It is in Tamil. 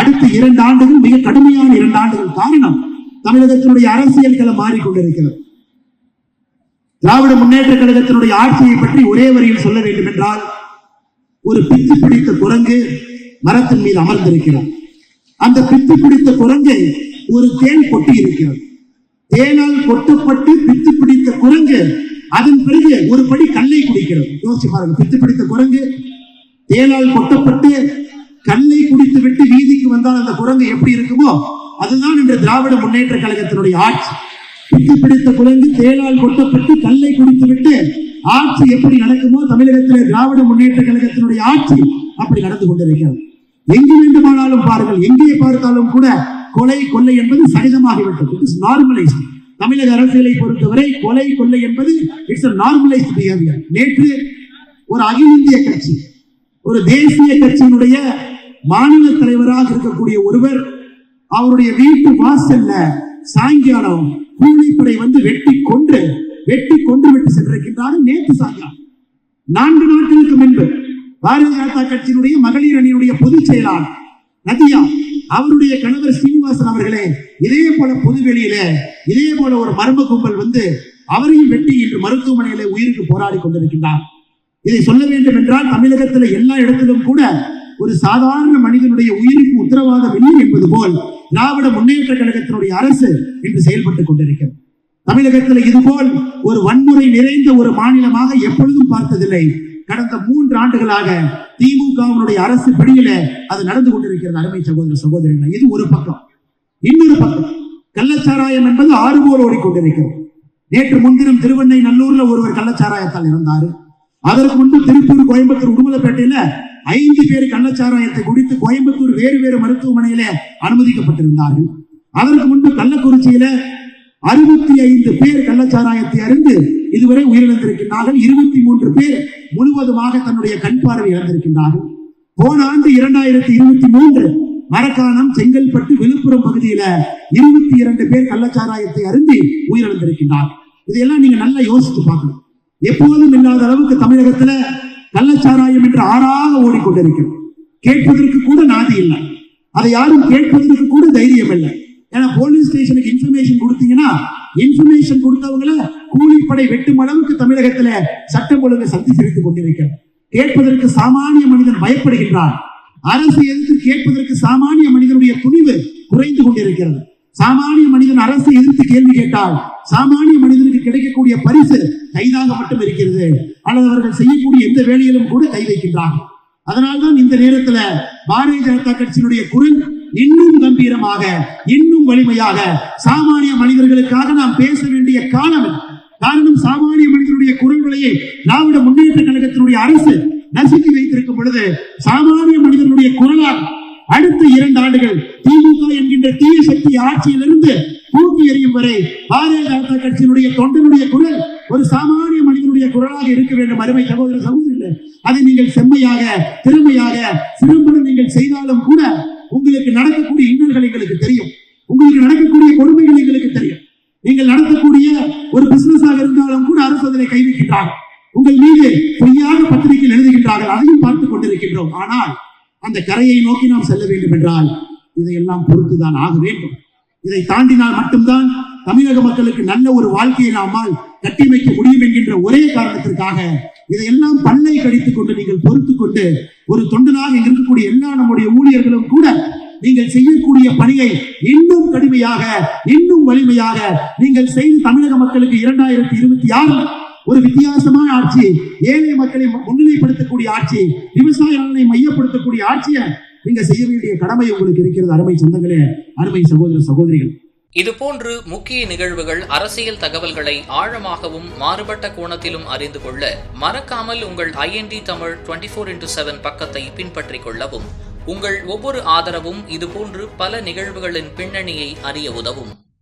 அடுத்த இரண்டு ஆண்டுகள் மிக கடுமையான இரண்டு ஆண்டுகள் காரணம் தமிழகத்தினுடைய அரசியல் களம் மாறிக்கொண்டிருக்கிறது. திராவிட முன்னேற்ற கழகத்தினுடைய ஆட்சியை பற்றி ஒரே வரியில் சொல்ல வேண்டும் என்றால் ஒரு பித்து பிடித்த குரங்கு மரத்தின் மீது அமர்ந்திருக்கிறார் அந்த பித்து பிடித்த குரங்கு ஒரு தேன் கொட்டி இருக்கிறது. தேனால் கொட்டப்பட்டு பித்து பிடித்த குரங்கு அதன் பிறகு ஒரு படி கல்லை குடிக்கிறது. யோசிச்சு பாருங்க பித்து பிடித்த குரங்கு தேனால் கொட்டப்பட்டு கல்லை குடித்து விட்டு வீதிக்கு வந்தால் அந்த குரங்கு எப்படி இருக்குமோ அதுதான் இன்று திராவிட முன்னேற்ற கழகத்தினுடைய ஆட்சி. பித்து பிடித்த குரங்கு தேலால் கொட்டப்பட்டு கல்லை குடித்து விட்டு ஆட்சி எப்படி நடக்குமோ தமிழகத்திலே திராவிட முன்னேற்ற கழகத்தினுடைய ஆட்சி அப்படி நடந்து கொண்டிருக்கிறது. எங்கு வேண்டுமானாலும் பாருங்கள் எங்கே பார்த்தாலும் கூட கொலை கொள்ளை என்பது சகஜமாகிவிட்டது. இட்ஸ் நார்மலைஸ் தமிழக அரசியலை பொறுத்தவரை கொலை கொள்ளை என்பது இட்ஸ் நார்மலைஸ் பிஹேவியர் நேற்று ஒரு அகில இந்திய கட்சி ஒரு தேசிய கட்சியினுடைய மாநில தலைவராக இருக்கக்கூடிய ஒருவர் அவருடைய வீட்டு வாசல்ல சாயங்காலம் கூலிப்படை வந்து வெட்டி கொன்று வெட்டி கொண்டு விட்டு சென்றிருக்கின்றார் நேற்று சாயங்காலம். நான்கு நாட்களுக்கு முன்பு பாரதிய ஜனதா கட்சியினுடைய மகளிர் அணியினுடைய பொதுச் செயலாளர் நதியா அவருடைய கணவர் சீனிவாசன் அவர்களே இதே போல பொதுவெளியில இதே போல ஒரு மர்ம கும்பல் வந்து அவரையும் வெட்டி இன்று மருத்துவமனையில உயிருக்கு போராடி கொண்டிருக்கின்றார். இதை சொல்ல வேண்டும் என்றால் தமிழகத்தில் எல்லா இடத்திலும் கூட ஒரு சாதாரண மனிதனுடைய உயிருக்கு உத்தரவாதம் இல்லை என்பது போல் திராவிட முன்னேற்ற கழகத்தினுடைய அரசு இன்று செயல்பட்டுக் கொண்டிருக்கிறது. தமிழகத்தில் இதுபோல் ஒரு வன்முறை நிறைந்த ஒரு மாநிலமாக எப்பொழுதும் பார்த்ததில்லை. கடந்த மூன்று ஆண்டுகளாக திமுகவினுடைய அரசு பிடியில அது நடந்து கொண்டிருக்கிறது அருமை சகோதர சகோதரிகள். இது ஒரு பக்கம். இன்னொரு பக்கம் கள்ளச்சாராயம் என்பது ஆறுபோல் ஓடிக்கொண்டிருக்கிறது. நேற்று முன்தினம் திருவண்ணை நல்லூர்ல ஒருவர் கள்ளச்சாராயத்தால் இறந்தாரு. அதற்கு முன்பு திருப்பூர் கோயம்புத்தூர் உடுமலைப்பேட்டையில ஐந்து பேர் கள்ளச்சாராயத்தை குடித்து கோயம்புத்தூர் வேறு வேறு மருத்துவமனையில அனுமதிக்கப்பட்டிருந்தார்கள். அதற்கு முன்பு கள்ளக்குறிச்சியில அறுபத்தி ஐந்து பேர் கள்ளச்சாராயத்தை அறிந்து இதுவரை உயிரிழந்திருக்கின்றார்கள். இருபத்தி மூன்று பேர் முழுவதுமாக தன்னுடைய கண் பார்வை இழந்திருக்கின்றார்கள். போன ஆண்டு இரண்டாயிரத்தி இருபத்தி மூன்று மரக்காணம் செங்கல்பட்டு விழுப்புரம் பகுதியில இருபத்தி இரண்டு பேர் கள்ளச்சாராயத்தை அருந்தி உயிரிழந்திருக்கின்றார் இதையெல்லாம் நீங்க நல்லா யோசித்து பார்க்கணும். எப்போதும் இல்லாத அளவுக்கு தமிழகத்துல கள்ளச்சாராயம் என்று ஆறாக ஓடிக்கொண்டிருக்கிறது. கேட்பதற்கு கூட நாதி இல்லை. அதை யாரும் கேட்பதற்கு கூட தைரியம் இல்லை. ஏன்னா போலீஸ் ஸ்டேஷனுக்கு இன்ஃபர்மேஷன் கொடுத்தீங்கன்னா இன்ஃபர்மேஷன் கொடுத்தவங்கள கூலிப்படை வெட்டும் அளவுக்கு தமிழகத்துல சட்டம் ஒழுங்கு சந்தி சிரித்துக் கொண்டிருக்கிறது. கேட்பதற்கு சாமானிய மனிதன் பயப்படுகின்றான். அரசு எதிர்த்து கேட்பதற்கு சாமானிய மனிதனுடைய துணிவு குறைந்து கொண்டிருக்கிறது. சாமானிய மனிதன் அரசு எதிர்த்து கேள்வி கேட்டால் சாமானிய மனிதனுக்கு கிடைக்கக்கூடிய பரிசு கைதாக மட்டும் இருக்கிறது. அல்லது அவர்கள் செய்யக்கூடிய எந்த வேலையிலும் கூட கை வைக்கின்றார்கள். அதனால்தான் இந்த நேரத்துல பாரதிய ஜனதா கட்சியினுடைய குரல் இன்னும் கம்பீரமாக இன்னும் வலிமையாக சாமானிய மனிதர்களுக்காக நாம் பேச வேண்டிய காலம் காரணம் சாமானிய மனிதனுடைய குரல் விலையை திராவிட முன்னேற்ற கழகத்தினுடைய அரசு நசுக்கி வைத்திருக்கும் பொழுது சாமானிய மனிதனுடைய குரலால் அடுத்த இரண்டு ஆண்டுகள் இந்த தீய சக்தி ஆட்சியிலிருந்து தூக்கி எறியும் வரை பாரதிய ஜனதா கட்சியினுடைய தொண்டனுடைய குரல் ஒரு சாமானிய மனிதனுடைய குரலாக இருக்க வேண்டும். அருமை சகோதர சகோதரர்கள் அதை நீங்கள் செம்மையாக திறமையாக சிறம்பட நீங்கள் செய்தாலும் கூட உங்களுக்கு நடக்கக்கூடிய இன்னல்கள் எங்களுக்கு தெரியும். உங்களுக்கு நடக்கக்கூடிய கொடுமைகள் எங்களுக்கு தெரியும். நீங்கள் நடத்தக்கூடிய ஒரு பிசினஸாக இருந்தாலும் கூட அரசு அதனை கைவிக்கின்றார்கள். உங்கள் மீது பொய்யாக பத்திரிகையில் எழுதுகின்றார்கள். அதையும் பார்த்துக் கொண்டிருக்கின்றோம். ஆனால் அந்த கரையை நோக்கி நாம் செல்ல வேண்டும் என்றால் இதையெல்லாம் பொறுத்துதான் ஆக வேண்டும். இதை தாண்டினால் மட்டும்தான் தமிழக மக்களுக்கு நல்ல ஒரு வாழ்க்கையை நம்மால் கட்டியமைக்க முடியும் என்கின்ற ஒரே காரணத்திற்காக இதையெல்லாம் பல்லை கடித்துக் கொண்டு நீங்கள் பொறுத்து கொண்டு ஒரு தொண்டனாக இருக்கக்கூடிய எல்லா நம்முடைய ஊழியர்களும் கூட நீங்கள் செய்யக்கூடிய பணியை இன்னும் கடுமையாக இன்னும் வலிமையாக நீங்கள் செய்து தமிழக மக்களுக்கு இரண்டாயிரத்தி இருபத்தி ஆறு ஒரு வித்தியாசமான ஆட்சி ஏழை மக்களை முன்னிலைப்படுத்தக்கூடிய ஆட்சி விவசாய மையப்படுத்தக்கூடிய ஆட்சியை நீங்க செய்ய வேண்டிய கடமை உங்களுக்கு இருக்கிறது. அருமை சொந்தங்களே அருமை சகோதர சகோதரிகள். இதுபோன்று முக்கிய நிகழ்வுகள் அரசியல் தகவல்களை ஆழமாகவும் மாறுபட்ட கோணத்திலும் அறிந்து கொள்ள மறக்காமல் உங்கள் IND Tamil twenty four into seven பக்கத்தை பின்பற்றிக் கொள்ளவும். உங்கள் ஒவ்வொரு ஆதரவும் இதுபோன்று பல நிகழ்வுகளின் பின்னணியை அறிய உதவும்.